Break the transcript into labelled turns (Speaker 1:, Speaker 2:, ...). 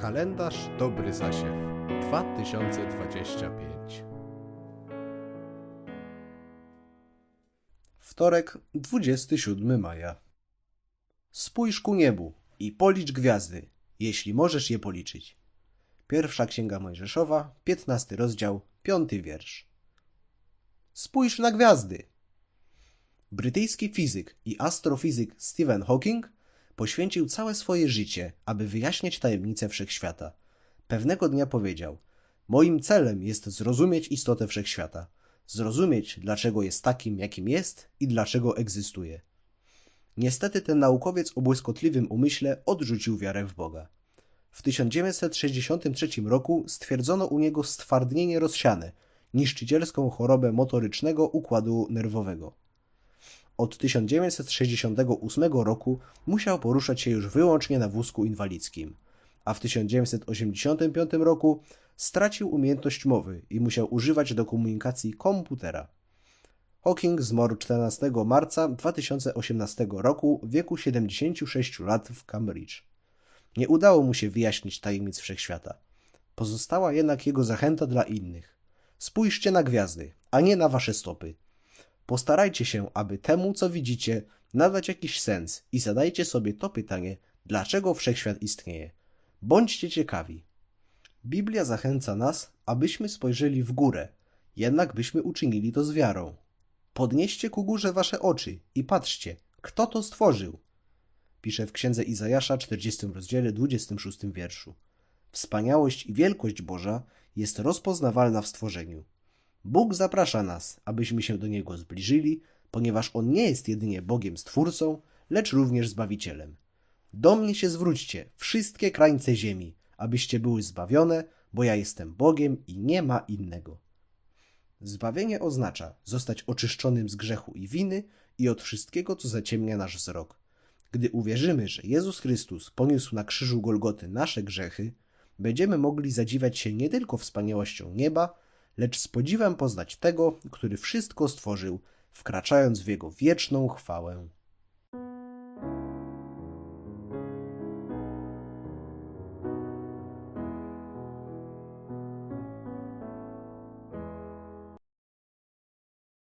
Speaker 1: Kalendarz Dobry Zasiew 2025
Speaker 2: Wtorek, 27 maja. Spójrz ku niebu i policz gwiazdy, jeśli możesz je policzyć. Pierwsza Księga Mojżeszowa, 15 rozdział, 5 wiersz. Spójrz na gwiazdy. Brytyjski fizyk i astrofizyk Stephen Hawking poświęcił całe swoje życie, aby wyjaśniać tajemnice wszechświata. Pewnego dnia powiedział: Moim celem jest zrozumieć istotę wszechświata, zrozumieć, dlaczego jest takim, jakim jest i dlaczego egzystuje. Niestety ten naukowiec o błyskotliwym umyśle odrzucił wiarę w Boga. W 1963 roku stwierdzono u niego stwardnienie rozsiane, niszczycielską chorobę motorycznego układu nerwowego. Od 1968 roku musiał poruszać się już wyłącznie na wózku inwalidzkim, a w 1985 roku stracił umiejętność mowy i musiał używać do komunikacji komputera. Hawking zmarł 14 marca 2018 roku w wieku 76 lat w Cambridge. Nie udało mu się wyjaśnić tajemnic wszechświata. Pozostała jednak jego zachęta dla innych. Spójrzcie na gwiazdy, a nie na wasze stopy. Postarajcie się, aby temu, co widzicie, nadać jakiś sens i zadajcie sobie to pytanie, dlaczego wszechświat istnieje. Bądźcie ciekawi. Biblia zachęca nas, abyśmy spojrzeli w górę, jednak byśmy uczynili to z wiarą. Podnieście ku górze wasze oczy i patrzcie, kto to stworzył. Pisze w księdze Izajasza 40 rozdziale 26 wierszu. Wspaniałość i wielkość Boża jest rozpoznawalna w stworzeniu. Bóg zaprasza nas, abyśmy się do Niego zbliżyli, ponieważ On nie jest jedynie Bogiem Stwórcą, lecz również Zbawicielem. Do mnie się zwróćcie, wszystkie krańce ziemi, abyście były zbawione, bo ja jestem Bogiem i nie ma innego. Zbawienie oznacza zostać oczyszczonym z grzechu i winy i od wszystkiego, co zaciemnia nasz wzrok. Gdy uwierzymy, że Jezus Chrystus poniósł na krzyżu Golgoty nasze grzechy, będziemy mogli zadziwiać się nie tylko wspaniałością nieba, lecz z podziwem poznać tego, który wszystko stworzył, wkraczając w jego wieczną chwałę.